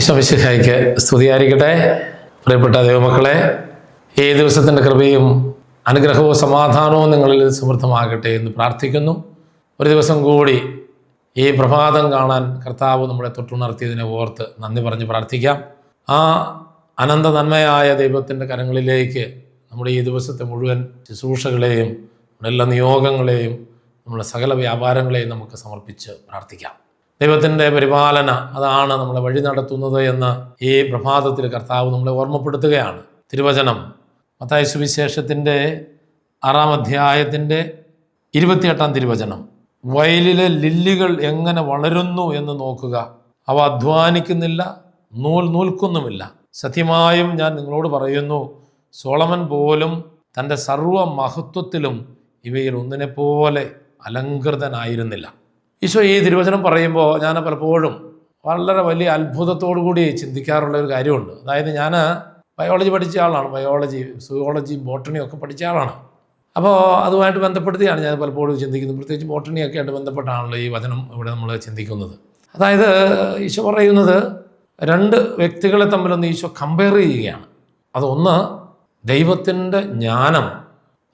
ഈശോമിശിഹായിക്ക് സ്തുതിയായിരിക്കട്ടെ. പ്രിയപ്പെട്ട ദൈവമക്കളെ ഈ ദിവസത്തിന്റെ കൃപയും അനുഗ്രഹവും സമാധാനവും നിങ്ങളിൽ സമൃദ്ധമാകട്ടെ എന്ന് പ്രാർത്ഥിക്കുന്നു. ഒരു ദിവസം കൂടി ഈ പ്രഭാതം കാണാൻ കർത്താവ് നമ്മളെ തൊട്ടുണർത്തിയതിനെ ഓർത്ത് നന്ദി പറഞ്ഞ് പ്രാർത്ഥിക്കാം. ആ അനന്ത നന്മയായ ദൈവത്തിന്റെ കരങ്ങളിലേക്ക് നമ്മുടെ ഈ ദിവസത്തെ മുഴുവൻ ശുശ്രൂഷകളെയും നമ്മുടെ എല്ലാ നിയോഗങ്ങളെയും നമ്മുടെ സകല വ്യാപാരങ്ങളെയും നമുക്ക് സമർപ്പിച്ച് പ്രാർത്ഥിക്കാം. ദൈവത്തിന്റെ പരിപാലന അതാണ് നമ്മളെ വഴി നടത്തുന്നത് എന്ന് ഈ പ്രഭാതത്തിൽ കർത്താവ് നമ്മളെ ഓർമ്മപ്പെടുത്തുകയാണ്. തിരുവചനം മത്തായ സുവിശേഷത്തിന്റെ ആറാം അധ്യായത്തിന്റെ ഇരുപത്തിയെട്ടാം തിരുവചനം. വയലിലെ ലില്ലികൾ എങ്ങനെ വളരുന്നു എന്ന് നോക്കുക. അവ അധ്വാനിക്കുന്നില്ല നൂൽ നൂൽക്കുന്നുമില്ല. സത്യമായും ഞാൻ നിങ്ങളോട് പറയുന്നു സോളമൻ പോലും തന്റെ സർവ മഹത്വത്തിലും ഇവയിൽ ഒന്നിനെപ്പോലെ അലങ്കൃതനായിരുന്നില്ല. ഈശോ ഈ തിരുവചനം പറയുമ്പോൾ ഞാൻ പലപ്പോഴും വളരെ വലിയ അത്ഭുതത്തോടു കൂടി ചിന്തിക്കാറുള്ള ഒരു കാര്യമുണ്ട്. അതായത് ഞാൻ ബയോളജി പഠിച്ച ആളാണ്. ബയോളജി സുവോളജി ബോട്ടണിയും ഒക്കെ പഠിച്ച ആളാണ്. അപ്പോൾ അതുമായിട്ട് ബന്ധപ്പെടുത്തിയാണ് ഞാൻ പലപ്പോഴും ചിന്തിക്കുന്നത്. പ്രത്യേകിച്ച് ബോട്ടണിയൊക്കെ ആയിട്ട് ബന്ധപ്പെട്ടാണല്ലോ ഈ വചനം ഇവിടെ നമ്മൾ ചിന്തിക്കുന്നത്. അതായത് ഈശോ പറയുന്നത് രണ്ട് വ്യക്തികളെ തമ്മിലൊന്ന് ഈശോ കമ്പയർ ചെയ്യുകയാണ്. അതൊന്ന് ദൈവത്തിന്റെ ജ്ഞാനം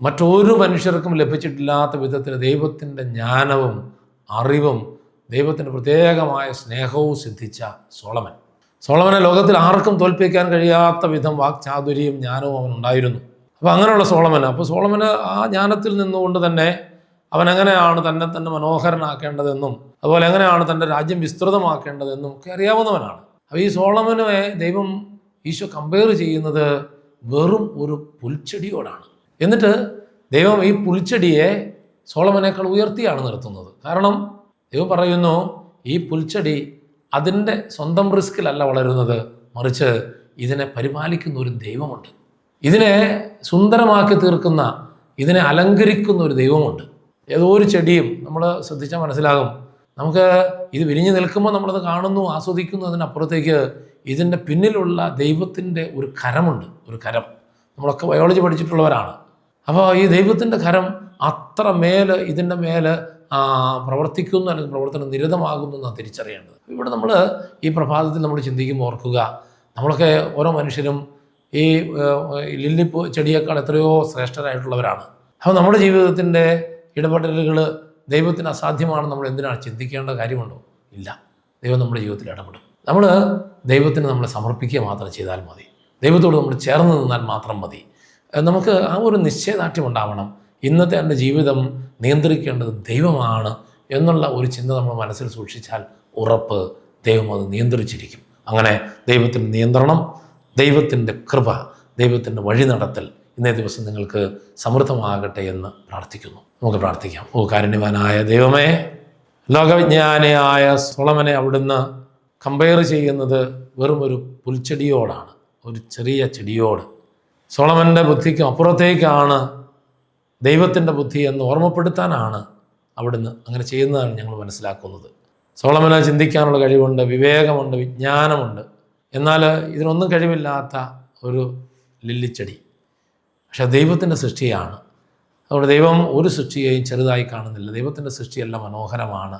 മറ്റൊരു മനുഷ്യർക്കും ലഭിച്ചിട്ടില്ലാത്ത വിധത്തിൽ ദൈവത്തിന്റെ ജ്ഞാനവും അറിവും ദൈവത്തിന്റെ പ്രത്യേകമായ സ്നേഹവും സിദ്ധിച്ച സോളമൻ. സോളമനെ ലോകത്തിൽ ആർക്കും തോൽപ്പിക്കാൻ കഴിയാത്ത വിധം വാക്ചാതുരിയും ജ്ഞാനവും അവനുണ്ടായിരുന്നു അപ്പോൾ അങ്ങനെയുള്ള സോളമന്. അപ്പോൾ സോളമന് ആ ജ്ഞാനത്തിൽ നിന്നുകൊണ്ട് തന്നെ അവൻ എങ്ങനെയാണ് തന്നെ തന്നെ മനോഹരനാക്കേണ്ടതെന്നും അതുപോലെ എങ്ങനെയാണ് തന്റെ രാജ്യം വിസ്തൃതമാക്കേണ്ടതെന്നും ഒക്കെ അറിയാവുന്നവനാണ്. അപ്പോൾ ഈ സോളമനെ ദൈവം ഈശോ കമ്പയർ ചെയ്യുന്നത് വെറും ഒരു പുൽച്ചെടിയോടാണ്. എന്നിട്ട് ദൈവം ഈ പുൽച്ചെടിയെ സോളമനേക്കാൾ ഉയർത്തിയാണ് നിർത്തുന്നത്. കാരണം ദൈവം പറയുന്നു ഈ പുൽച്ചെടി അതിന്റെ സ്വന്തം റിസ്കിലല്ല വളരുന്നത്. മറിച്ച് ഇതിനെ പരിപാലിക്കുന്ന ഒരു ദൈവമുണ്ട്. ഇതിനെ സുന്ദരമാക്കി തീർക്കുന്ന ഇതിനെ അലങ്കരിക്കുന്ന ഒരു ദൈവമുണ്ട്. ഏതോ ഒരു ചെടിയും നമ്മൾ ശ്രദ്ധിച്ചാൽ മനസ്സിലാകും. നമുക്ക് ഇത് വിരിഞ്ഞു നിൽക്കുമ്പോൾ നമ്മളത് കാണുന്നു ആസ്വദിക്കുന്നു അതിനപ്പുറത്തേക്ക് ഇതിന്റെ പിന്നിലുള്ള ദൈവത്തിന്റെ ഒരു കരമുണ്ട് ഒരു കരം. നമ്മളൊക്കെ ബയോളജി പഠിച്ചിട്ടുള്ളവരാണ്. അപ്പോൾ ഈ ദൈവത്തിന്റെ കരം അത്ര മേൽ ഇതിന്റെ മേൽ പ്രവർത്തിക്കുന്നു അല്ലെങ്കിൽ പ്രവർത്തനം നിരതമാകുന്നു എന്നാണ് തിരിച്ചറിയേണ്ടത്. ഇവിടെ നമ്മൾ ഈ പ്രഭാതത്തിൽ നമ്മൾ ചിന്തിക്കുമ്പോൾ ഓർക്കുക നമ്മളൊക്കെ ഓരോ മനുഷ്യരും ഈ ലില്ലിപ്പ് ലില്ലിപ്പൂ ചെടിയേക്കാൾ എത്രയോ ശ്രേഷ്ഠരായിട്ടുള്ളവരാണ്. അപ്പോൾ നമ്മുടെ ജീവിതത്തിന്റെ ഇടപെടലുകൾ ദൈവത്തിന് അസാധ്യമാണെന്ന് നമ്മൾ എന്തിനാണ് ചിന്തിക്കേണ്ട കാര്യമുണ്ടോ? ഇല്ല. ദൈവം നമ്മുടെ ജീവിതത്തിൽ ഇടപെടും. നമ്മൾ ദൈവത്തിന് നമ്മളെ സമർപ്പിക്കുക മാത്രം ചെയ്താൽ മതി. ദൈവത്തോട് നമ്മൾ ചേർന്ന് നിന്നാൽ മാത്രം മതി. നമുക്ക് ആ ഒരു നിശ്ചയദാർഢ്യം ഉണ്ടാവണം. ഇന്നത്തെ എന്റെ ജീവിതം നിയന്ത്രിക്കേണ്ടത് ദൈവമാണ് എന്നുള്ള ഒരു ചിന്ത നമ്മൾ മനസ്സിൽ സൂക്ഷിച്ചാൽ ഉറപ്പ് ദൈവം അത് നിയന്ത്രിച്ചിരിക്കും. അങ്ങനെ ദൈവത്തിന്റെ നിയന്ത്രണം ദൈവത്തിന്റെ കൃപ ദൈവത്തിന്റെ വഴി നടത്തൽ ഇന്നേ ദിവസം നിങ്ങൾക്ക് സമൃദ്ധമാകട്ടെ എന്ന് പ്രാർത്ഥിക്കുന്നു. നമുക്ക് പ്രാർത്ഥിക്കാം. ഓ കാരുണ്യവാനായ ദൈവമേ ലോകവിജ്ഞാനിയായ സോളമനെ അവിടുന്ന് കമ്പയർ ചെയ്യുന്നത് വെറും ഒരു പുൽച്ചെടിയോടാണ് ഒരു ചെറിയ ചെടിയോട്. സോളമന്റെ ബുദ്ധിക്കും അപ്പുറത്തേക്കാണ് ദൈവത്തിന്റെ ബുദ്ധി എന്ന് ഓർമ്മപ്പെടുത്താനാണ് അവിടുന്ന് അങ്ങനെ ചെയ്യുന്നതാണ് ഞങ്ങൾ മനസ്സിലാക്കുന്നത്. സോളമന ചിന്തിക്കാനുള്ള കഴിവുണ്ട് വിവേകമുണ്ട് വിജ്ഞാനമുണ്ട്. എന്നാൽ ഇതിനൊന്നും കഴിവില്ലാത്ത ഒരു ലില്ലിച്ചെടി. പക്ഷെ ദൈവത്തിന്റെ സൃഷ്ടിയാണ്. അതുകൊണ്ട് ദൈവം ഒരു സൃഷ്ടിയെയും ചെറുതായി കാണുന്നില്ല. ദൈവത്തിന്റെ സൃഷ്ടിയെല്ലാം മനോഹരമാണ്.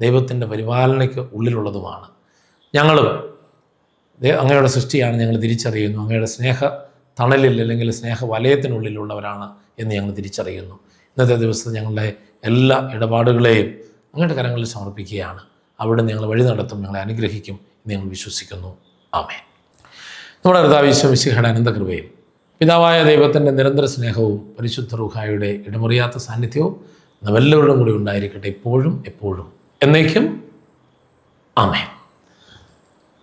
ദൈവത്തിന്റെ പരിപാലനയ്ക്ക് ഉള്ളിലുള്ളതുമാണ്. ഞങ്ങളും ദേ- അങ്ങയുടെ സൃഷ്ടിയാണ് ഞങ്ങൾ തിരിച്ചറിയുന്നു. അങ്ങയുടെ സ്നേഹ തണലിൽ അല്ലെങ്കിൽ സ്നേഹ വലയത്തിനുള്ളിലുള്ളവരാണ് എന്ന് ഞങ്ങൾ തിരിച്ചറിയുന്നു. ഇന്നത്തെ ദിവസത്തെ ഞങ്ങളുടെ എല്ലാ ഇടപാടുകളെയും അങ്ങയുടെ കരങ്ങളിൽ സമർപ്പിക്കുകയാണ്. അവിടെ ഞങ്ങൾ വഴി നടത്തും ഞങ്ങളെ അനുഗ്രഹിക്കും എന്ന് ഞങ്ങൾ വിശ്വസിക്കുന്നു. ആമേ നമ്മുടെ കർത്താവിശ്വമിശിഹയുടെ അനന്തകൃപയും പിതാവായ ദൈവത്തിന്റെ നിരന്തര സ്നേഹവും പരിശുദ്ധ റുഹായുടെ ഇടമുറിയാത്ത സാന്നിധ്യവും നമ്മെല്ലാവരുടെ കൂടി ഉണ്ടായിരിക്കട്ടെ എപ്പോഴും എപ്പോഴും. എന്നേക്കും ആമേ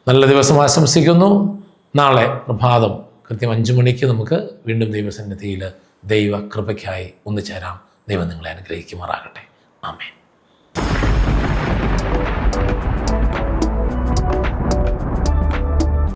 നല്ല ദിവസം ആശംസിക്കുന്നു. നാളെ പ്രഭാതം കൃത്യം അഞ്ച് മണിക്ക് നമുക്ക് വീണ്ടും ദൈവസന്നിധിയിൽ ദൈവ കൃപയ്ക്കായി ഒന്നുചേരാം ദൈവം നിങ്ങളെ അനുഗ്രഹിക്കുമാറാകട്ടെ. ആമേൻ.